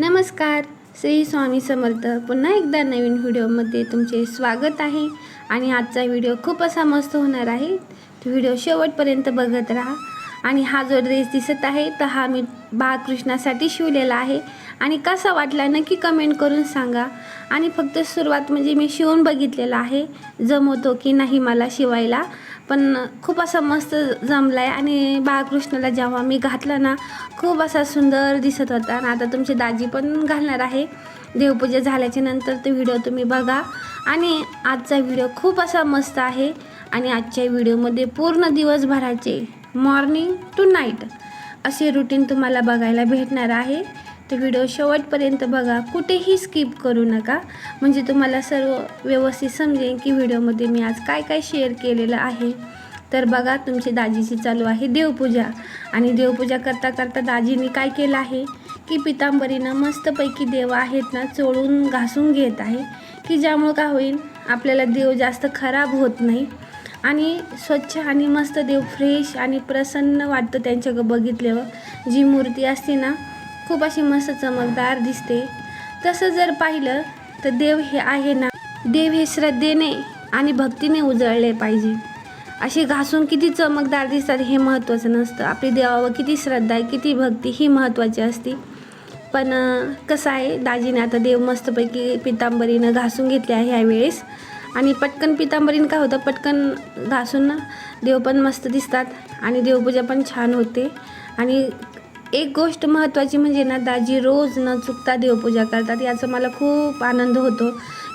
नमस्कार. श्री स्वामी समर्थ. पुन्हा एकदा नवीन व्हिडिओमध्ये तुमचे स्वागत आहे. आणि आजचा व्हिडिओ खूप असा मस्त होणार आहे. व्हिडिओ शेवटपर्यंत बघत राहा. आणि हा जो ड्रेस दिसत आहे तर हा मी बाळकृष्णासाठी शिवलेला आहे. आणि कसा वाटला नक्की कमेंट करून सांगा. आणि फक्त सुरुवात म्हणजे मी शिवून बघितलेला आहे. जमवतो की नाही मला शिवायला. पण खूप असा मस्त जमला आहे आणि बाळकृष्णाला जेव्हा मी घातला ना खूप असा सुंदर दिसत होता. आणि आता तुमची दाजी पण घालणार आहे. देवपूजा झाल्याच्यानंतर तो व्हिडिओ तुम्ही बघा. आणि आजचा व्हिडिओ खूप असा मस्त आहे. आणि आजच्या व्हिडिओमध्ये पूर्ण दिवसभराचे मॉर्निंग टू नाईट असे रुटीन तुम्हाला बघायला भेटणार आहे. तर व्हिडिओ शेवटपर्यंत बघा. कुठेही स्किप करू नका. म्हणजे तुम्हाला सर्व व्यवस्थित समजेल की व्हिडिओमध्ये मी आज काय काय शेअर केलेलं आहे. तर बघा तुमची दाजीची चालू आहे देवपूजा. आणि देवपूजा करता करता दाजीने काय केलं आहे? की पितांबरीनं मस्तपैकी देव आहेत ना चोळून घासून घेत आहे. की ज्यामुळं काय होईल? आपल्याला देव जास्त खराब होत नाही. आणि स्वच्छ आणि मस्त देव फ्रेश आणि प्रसन्न वाटतं त्यांच्या बघितल्यावर. जी मूर्ती असते ना खूप अशी मस्त चमकदार दिसते. तसं जर पाहिलं तर देव हे आहे ना. देव हे श्रद्धेने आणि भक्तीने उजळले पाहिजे. असे घासून किती चमकदार दिसतात हे महत्त्वाचं नसतं. आपली देवावर किती श्रद्धा आहे किती भक्ती ही महत्त्वाची असते. पण कसं आहे दाजीने आता देव मस्तपैकी पितांबरीनं घासून घेतले आहे ह्यावेळेस. आणि पटकन पितांबरीनं काय होतं पटकन घासून देव पण मस्त दिसतात. आणि देवपूजा पण छान होते. आणि एक गोष्ट महत्त्वाची म्हणजे ना दाजी रोज न चुकता देवपूजा करतात. याचा मला खूप आनंद होतो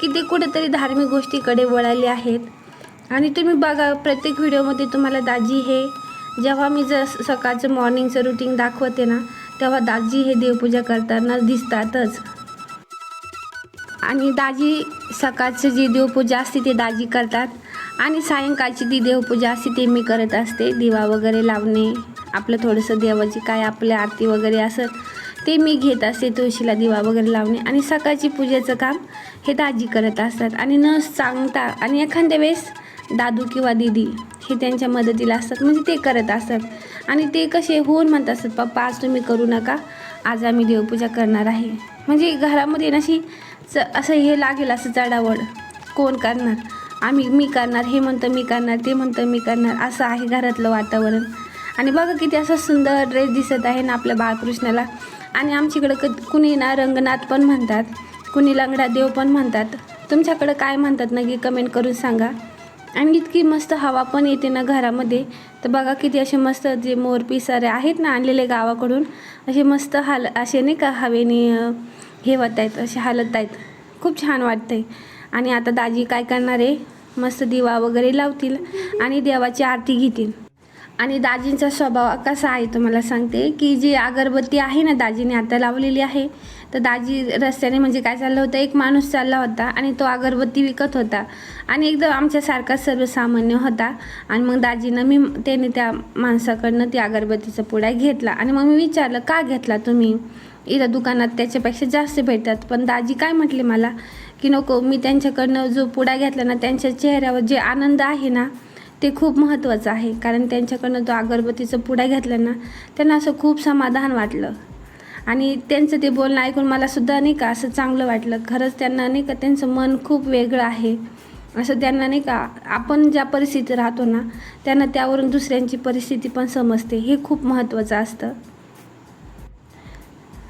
की ते कुठेतरी धार्मिक गोष्टीकडे वळाले आहेत. आणि तुम्ही बघा प्रत्येक व्हिडिओमध्ये तुम्हाला दाजी हे जेव्हा मी जर सकाळचं मॉर्निंगचं रुटीन दाखवते ना तेव्हा दाजी हे देवपूजा करताना दिसतातच. आणि दाजी सकाळचं जी देवपूजा असते ते दाजी करतात. आणि सायंकाळची ती देवपूजा असते ते मी करत असते दिवा वगैरे लावणे. आपलं थोडंसं देवाची काय आपले आरती वगैरे असत ते मी घेत असते तुळशीला दिवा वगैरे लावणे. आणि सकाळची पूजेचं काम हे दाजी करत असतात. आणि न सांगता आणि एखाद्या वेळेस दादू किंवा दीदी हे त्यांच्या मदतीला असतात म्हणजे ते करत असतात. आणि ते कसे होऊन म्हणत असतात पप्पा आज तुम्ही करू नका आज आम्ही देवपूजा करणार आहे. म्हणजे घरामध्ये नशी च असं हे लागेल असं चढावड. कोण करणार? आम्ही मी करणार हे म्हणतं मी करणार ते म्हणतं मी करणार असं आहे घरातलं वातावरण. आणि बघा किती असं सुंदर ड्रेस दिसत आहे ना आपल्या बाळकृष्णाला. आणि आमच्याकडं क कुणी ना रंगनाथ पण म्हणतात कुणी लंगडा देव पण म्हणतात. तुमच्याकडं काय म्हणतात ना की कमेंट करून सांगा. आणि इतकी मस्त हवा पण येते ना घरामध्ये. तर बघा किती असे मस्त जे मोर पिसारे आहेत ना आणलेले गावाकडून असे मस्त हाल असे नाही का हवेने हे होत आहेत असे हालत आहेत. खूप छान वाटतंय. आणि आता दाजी काय करणार आहे? मस्त दिवा वगैरे लावतील आणि देवाची आरती घेतील. आणि दाजींचा स्वभाव कसा आहे तुम्हाला सांगते की जी अगरबत्ती आहे ना दाजीने आता लावलेली आहे तर दाजी रस्त्याने म्हणजे काय चाललं होतं एक माणूस चालला होता आणि तो अगरबत्ती विकत होता आणि एकदम आमच्यासारखा सर्वसामान्य होता आणि मग दाजीनं मी त्याने त्या माणसाकडनं ती अगरबत्तीचा पुडा घेतला आणि मग मी विचारलं का घेतला तुम्ही? इथं दुकानात त्याच्यापेक्षा जास्त भेटतात. पण दाजी काय म्हटले मला की नको मी त्यांच्याकडनं जो पुडा घेतला ना त्यांच्या चेहऱ्यावर जे आनंद आहे ना ते खूप महत्त्वाचं आहे. कारण त्यांच्याकडनं तो अगरबत्तीचा पुडा घेतला ना त्यांना असं खूप समाधान वाटलं. आणि त्यांचं ते बोलणं ऐकून मला सुद्धा नाही का असं चांगलं वाटलं. खरंच त्यांना नाही का त्यांचं मन खूप वेगळं आहे. असं त्यांना नाही का आपण ज्या परिस्थितीत राहतो ना त्यांना त्यावरून दुसऱ्यांची परिस्थिती पण समजते. हे खूप महत्त्वाचं असतं.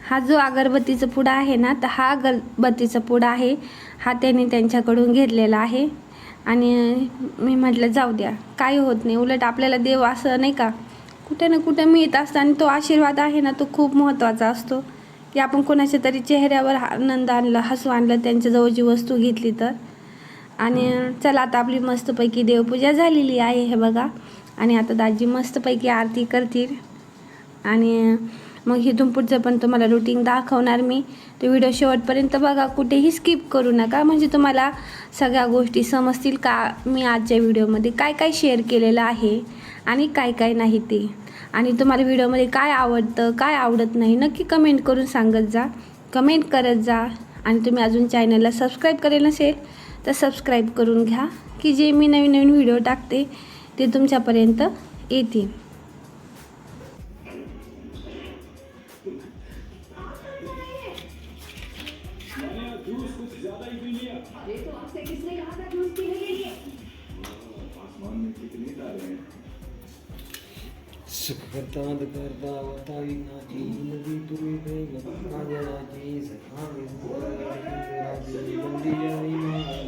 हा जो अगरबत्तीचा पुडा आहे ना तर हा अगरबत्तीचा पुडा आहे हा त्यांनी त्यांच्याकडून घेतलेला आहे. आणि मी म्हटलं जाऊ द्या काही होत नाही. उलट आपल्याला देव असं नाही का? कुठे ना कुठे मिळत असतं आणि तो आशीर्वाद आहे ना तो खूप महत्त्वाचा असतो. की आपण कोणाच्या तरी चेहऱ्यावर आनंद आणला हसू आणलं त्यांच्याजवळची वस्तू घेतली तर. आणि चला आता आपली मस्तपैकी देवपूजा झालेली आहे हे बघा. आणि आता दाजी मस्तपैकी आरती करतील. आणि मग इथून पुढचं पण तुम्हाला रुटीन दाखवणार मी. तो व्हिडिओ शेवटपर्यंत बघा कुठेही स्किप करू नका. म्हणजे तुम्हाला सगळ्या गोष्टी समजतील का? मी आजच्या व्हिडिओमध्ये काय काय शेअर केलेलं आहे आणि काय काय नाही ते. आणि तुम्हाला व्हिडिओमध्ये काय आवडतं काय आवडत नाही नक्की कमेंट करून सांगत जा. कमेंट करत जा. आणि तुम्ही अजून चॅनलला सबस्क्राईब करेल नसेल तर सबस्क्राईब करून घ्या की जे मी नवीन नवीन व्हिडिओ टाकते ते तुमच्यापर्यंत येतील. सुख करता करता वतावी नाची नदी तुरी प्रेम माझ्या राजी सखा राजी बंदी जाई देव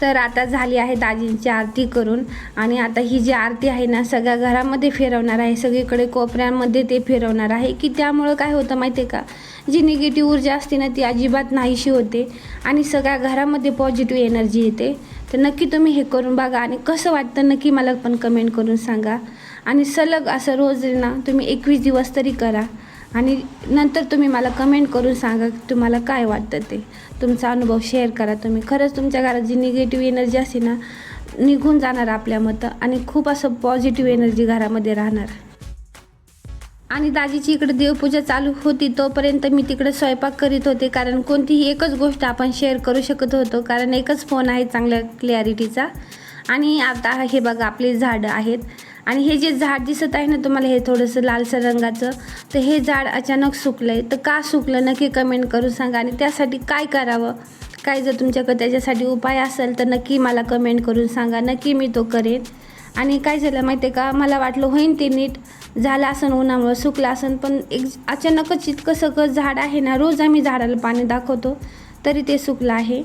तर आता झाली आहे दाजींची आरती करून. आणि आता ही जी आरती आहे ना सगळ्या घरामध्ये फिरवणार आहे. सगळीकडे कोपऱ्यांमध्ये ते फिरवणार आहे. की त्यामुळं काय होतं माहिती आहे का? जी निगेटिव्ह ऊर्जा असते ना ती अजिबात नाहीशी होते. आणि सगळ्या घरामध्ये पॉझिटिव्ह एनर्जी येते. तर नक्की तुम्ही हे करून बघा. आणि कसं वाटतं नक्की मला पण कमेंट करून सांगा. आणि सलग असं रोज ना तुम्ही एकवीस दिवस तरी करा. आणि नंतर तुम्ही मला कमेंट करून सांगा की तुम्हाला काय वाटतं ते. तुमचा अनुभव शेअर करा तुम्ही. खरंच तुमच्या घरात जी निगेटिव्ह एनर्जी असते ना निघून जाणार आपल्या मतं आणि खूप असं पॉझिटिव्ह एनर्जी घरामध्ये राहणार. आणि दाजीची इकडे देवपूजा चालू होती तोपर्यंत मी तिकडे स्वयंपाक करीत होते कारण कोणतीही एकच गोष्ट आपण शेअर करू शकत होतो कारण एकच फोन आहे चांगल्या क्लॅरिटीचा आणि आता हे बघा आपले झाडं आहेत. आणि हे जे झाड दिसत आहे ना तुम्हाला हे थोडंसं लालसर रंगाचं तर हे झाड अचानक सुकलं आहे तर का सुकलं नक्की कमेंट करून सांगा आणि त्यासाठी काय करावं? काय जर तुमच्याकडे त्याच्यासाठी उपाय असेल तर नक्की मला कमेंट करून सांगा. नक्की मी तो करेन. आणि काय झालं माहिती आहे का? मला वाटलं होईन ते नीट झालं असन उन्हामुळं सुकलं असन पण एक अचानकच इतकं सगळं झाड आहे ना रोज आम्ही झाडाला पाणी दाखवतो तरी ते सुकलं आहे.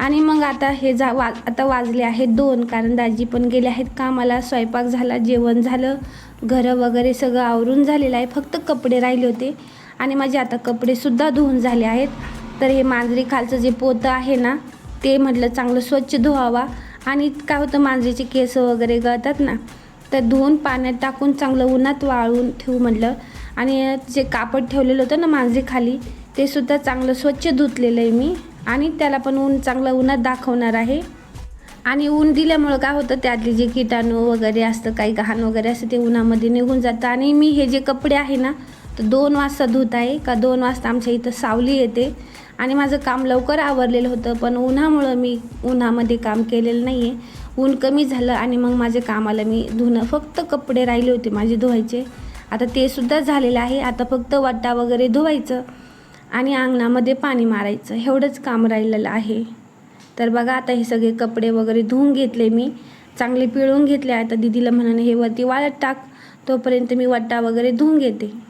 आणि मग आता हे जा वा आता वाजले आहेत दोन कारण दाजी पण गेले आहेत कामाला. स्वयंपाक झाला जेवण झालं घरं वगैरे सगळं आवरून झालेलं आहे. फक्त कपडे राहिले होते. आणि माझे आता कपडेसुद्धा धुवून झाले आहेत. तर हे मांजरी खालचं जे पोतं आहे ना ते म्हटलं चांगलं स्वच्छ धुवावा. आणि काय होतं मांजरीचे केस वगैरे गळतात ना तर धुवून पाण्यात टाकून चांगलं उन्हात वाळून ठेवू म्हटलं. आणि जे कापड ठेवलेलं होतं ना मांजरी खाली ते सुद्धा चांगलं स्वच्छ धुतलेलं आहे मी. आणि त्याला पण ऊन चांगलं उन्हात दाखवणार आहे. आणि ऊन दिल्यामुळं काय होतं त्यातले जे किटाणू वगैरे असतं काही घाण वगैरे असतं ते उन्हामध्ये निघून जातं. आणि मी हे जे कपडे आहे ना तर दोन वाजता धुत आहे का दोन वाजता आमच्या इथं सावली येते. आणि माझं काम लवकर आवरलेलं होतं पण उन्हामुळं मी उन्हामध्ये काम केलेलं नाही आहे ऊन कमी झालं आणि मग माझ्या कामाला मी धुणं फक्त कपडे राहिले होते माझे धुवायचे. आता ते सुद्धा झालेलं आहे आता फक्त वाटा वगैरे धुवायचं. आणि अंगणामध्ये पाणी मारायचं. एवढंच काम राहिलेलं आहे. तर बघा आता हे सगळे कपडे वगैरे धुवून घेतले मी. चांगले पिळून घेतले. आता दिदीला म्हणाने हे वरती वाळत टाक. तोपर्यंत मी वट्टा वगैरे धुवून घेते.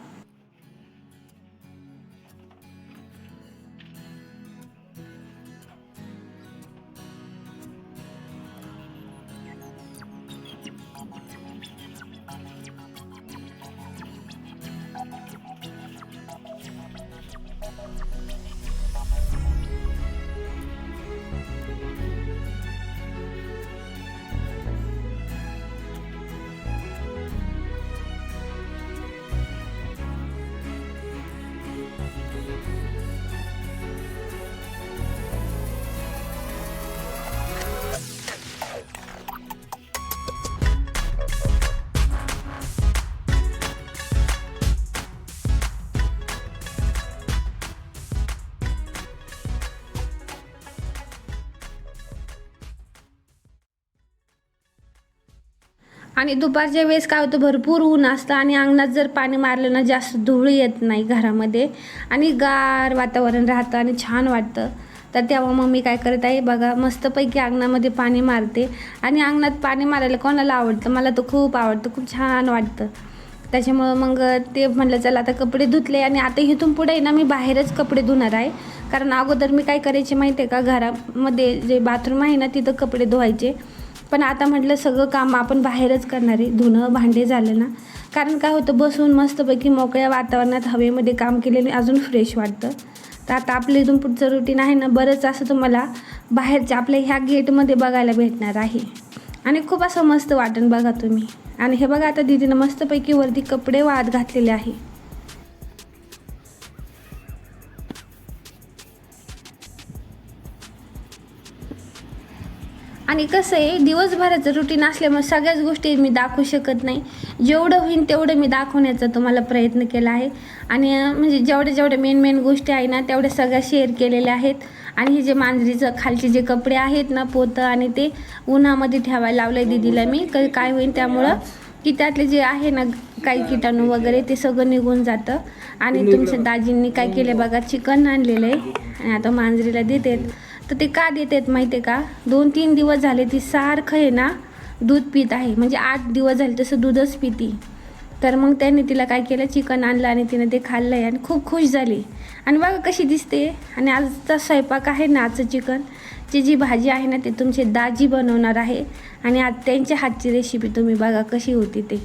आणि दुपारच्या वेळेस काय होतं भरपूर ऊन असतं आणि अंगणात जर पाणी मारलं ना जास्त धूळ येत नाही घरामध्ये. आणि गार वातावरण राहतं आणि छान वाटतं. तर तेव्हा मम्मी काय करत आहे बघा मस्तपैकी अंगणामध्ये पाणी मारते. आणि अंगणात पाणी मारायला कोणाला आवडतं? मला तर खूप आवडतं खूप छान वाटतं. त्याच्यामुळं मग ते म्हटलं चला आता कपडे धुतले आणि आता इथून पुढे ना मी बाहेरच कपडे धुणार आहे. कारण अगोदर मी काय करायचे माहिती आहे का घरामध्ये जे बाथरूम आहे ना तिथं कपडे धुवायचे. पण आता म्हटलं सगळं काम आपण बाहेरच करणार आहे. धुणं भांडे झालं ना. कारण काय होतं बसून मस्तपैकी मोकळ्या वातावरणात हवेमध्ये काम केलेले अजून फ्रेश वाटतं. तर आता आपलं इथून पुढचं रुटीन आहे ना बरंच असं तुम्हाला बाहेरच्या आपल्या ह्या गेटमध्ये बघायला भेटणार आहे. आणि खूप असं मस्त वाटण बघा तुम्ही. आणि हे बघा आता दिदीनं मस्तपैकी वरती कपडे वाद घातलेले आहे. आणि कसं आहे दिवसभराचं रुटीन असल्यामुळे सगळ्याच गोष्टी मी दाखवू शकत नाही. जेवढं होईल तेवढं मी दाखवण्याचा तुम्हाला प्रयत्न केला आहे. आणि म्हणजे जेवढ्या जेवढ्या मेन मेन गोष्टी आहे ना तेवढ्या सगळ्या शेअर केलेल्या आहेत. आणि हे जे मांजरीचं खालचे जे कपडे आहेत ना पोतं आणि ते उन्हामध्ये ठेवायला लावलं आहे दिदीला मी. क- काय होईल त्यामुळं की त्यातले जे आहे ना काही किटाणू वगैरे ते सगळं निघून जातं. आणि तुमच्या दाजींनी काय केलं बघा चिकन आणलेलं आहे. आणि आता मांजरीला देतात. तर ते का देत आहेत माहिती आहे का? दोन तीन दिवस झाले ती सारखं आहे ना दूध पित आहे. म्हणजे आठ दिवस झाले तसं दूधच पिती. तर मग त्याने तिला काय केलं? चिकन आणलं आणि तिने ते खाल्लं आहे आणि खूप खुश झाली. आणि बघा कशी दिसते. आणि आजचा स्वयंपाक आहे ना आजचं चिकन. ची जी भाजी आहे ना ते तुमचे दाजी बनवणार आहे. आणि आज त्यांच्या हातची रेसिपी तुम्ही बघा कशी होती ते.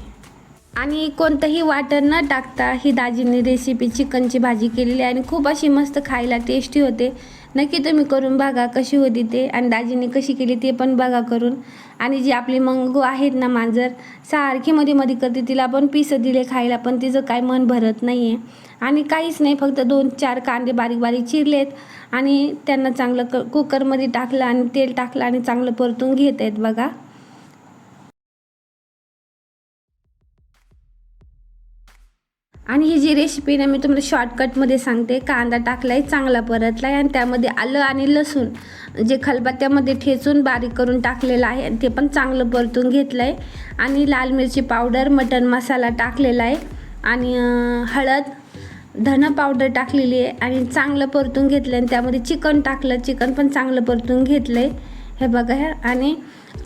आणि कोणतंही वाटण न टाकता ही दाजींनी रेसिपी चिकनची भाजी केलेली आहे. आणि खूप अशी मस्त खायला टेस्टी होते. नक्की तुम्ही करून बघा कशी होती ते आणि दाजींनी कशी केली ते पण बघा करून. आणि जी आपली मंगू आहेत ना मांजर सारखी मध्ये मध्ये करते तिला पण पिसं दिले खायला पण तिचं काय मन भरत नाही आहे आणि काहीच नाही फक्त दोन चार कांदे बारीक बारीक चिरलेत आणि त्यांना चांगलं क कुकरमध्ये टाकलं आणि तेल टाकलं आणि चांगलं परतून घेत आहेत बघा. आणि ही जी रेसिपी ना मी तुम्हाला शॉर्टकटमध्ये सांगते. कांदा टाकलाय चांगला परतला आहे आणि त्यामध्ये आलं आणि लसूण. जे खलबत्त्यामध्ये ठेचून बारीक करून टाकलेलं आहे आणि ते पण चांगलं परतून घेतलं आहे आणि लाल मिरची पावडर मटन मसाला टाकलेला आहे. आणि हळद धनं पावडर टाकलेली आहे. आणि चांगलं परतून घेतलं आणि त्यामध्ये चिकन टाकलं. चिकन पण चांगलं परतून घेतलं आहे हे बघा आणि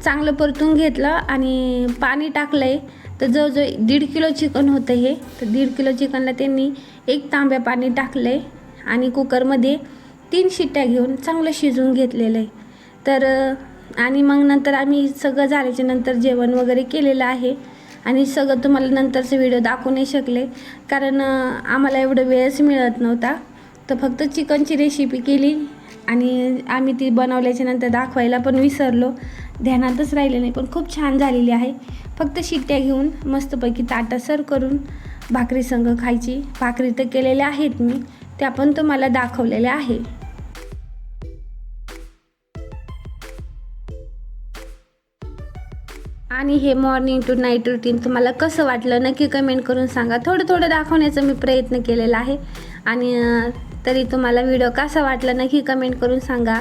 चांगलं परतून घेतलं आणि पाणी टाकलं आहे तर जवळजवळ दीड किलो चिकन होतं हे. तर दीड किलो चिकनला त्यांनी एक तांब्या पाणी टाकलं आहे आणि कुकरमध्ये तीन शिट्ट्या घेऊन चांगलं शिजवून घेतलेलं आहे तर आणि मग नंतर आम्ही सगळं झाल्याच्यानंतर जेवण वगैरे केलेलं आहे. आणि सगळं तुम्हाला नंतरचे व्हिडिओ दाखवू नाही शकले कारण आम्हाला एवढं वेळच मिळत नव्हता. तर फक्त चिकनची रेसिपी केली आणि आम्ही ती बनवल्याच्या नंतर दाखवायला पण विसरलो. ध्यानातच राहिले नाही पण खूप छान झालेली आहे. फक्त शिट्ट्या घेऊन मस्तपैकी ताटासर करून भाकरी संग खायची. भाकरी तर केलेल्या आहेत मी त्या पण तुम्हाला दाखवलेल्या आहे. आणि हे मॉर्निंग टू नाईट रुटीन तुम्हाला कसं वाटलं नक्की कमेंट करून सांगा. थोडं थोडं दाखवण्याचा मी प्रयत्न केलेला आहे. आणि तरी तुम्हाला व्हिडिओ कसा वाटला नक्की कमेंट करून सांगा.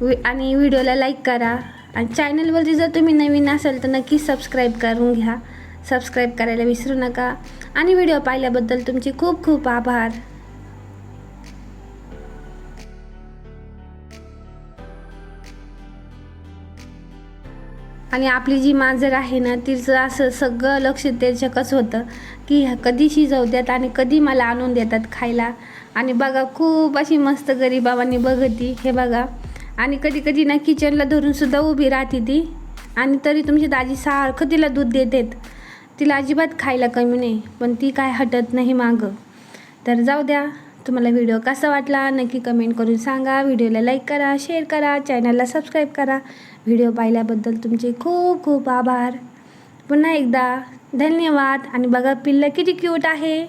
वि आणि व्हिडिओला लाईक करा. आणि चॅनलवरती जर तुम्ही नवीन असाल तर नक्की सबस्क्राईब करून घ्या. सबस्क्राईब करायला विसरू नका. आणि व्हिडिओ पाहिल्याबद्दल तुमचे खूप खूप आभार. आणि आपली जी मांजर आहे ना तिचं असं सगळं लक्ष त्याच्याकच होतं की कधी कधी शिजवतात आणि कधी मला आणून देतात खायला. आणि बघा खूप अशी मस्त गरीबाबांनी बघती. हे बघा. आणि कधी कधी ना किचनला धरून सुद्धा उभी राहते ती. आणि तरी तुमची दाजी सारखं तिला दूध देतात. तिला अजिबात खायला कमी नाही पण ती काय हटत नाही मागं. तर जाऊ द्या तुम्हाला व्हिडिओ कसा वाटला नक्की कमेंट करून सांगा. व्हिडिओला लाईक करा शेअर करा चॅनलला सबस्क्राईब करा. व्हिडिओ पाहिल्याबद्दल तुमचे खूप खूप आभार. पुन्हा एकदा धन्यवाद. आणि बघा पिल्लं किती क्यूट आहे.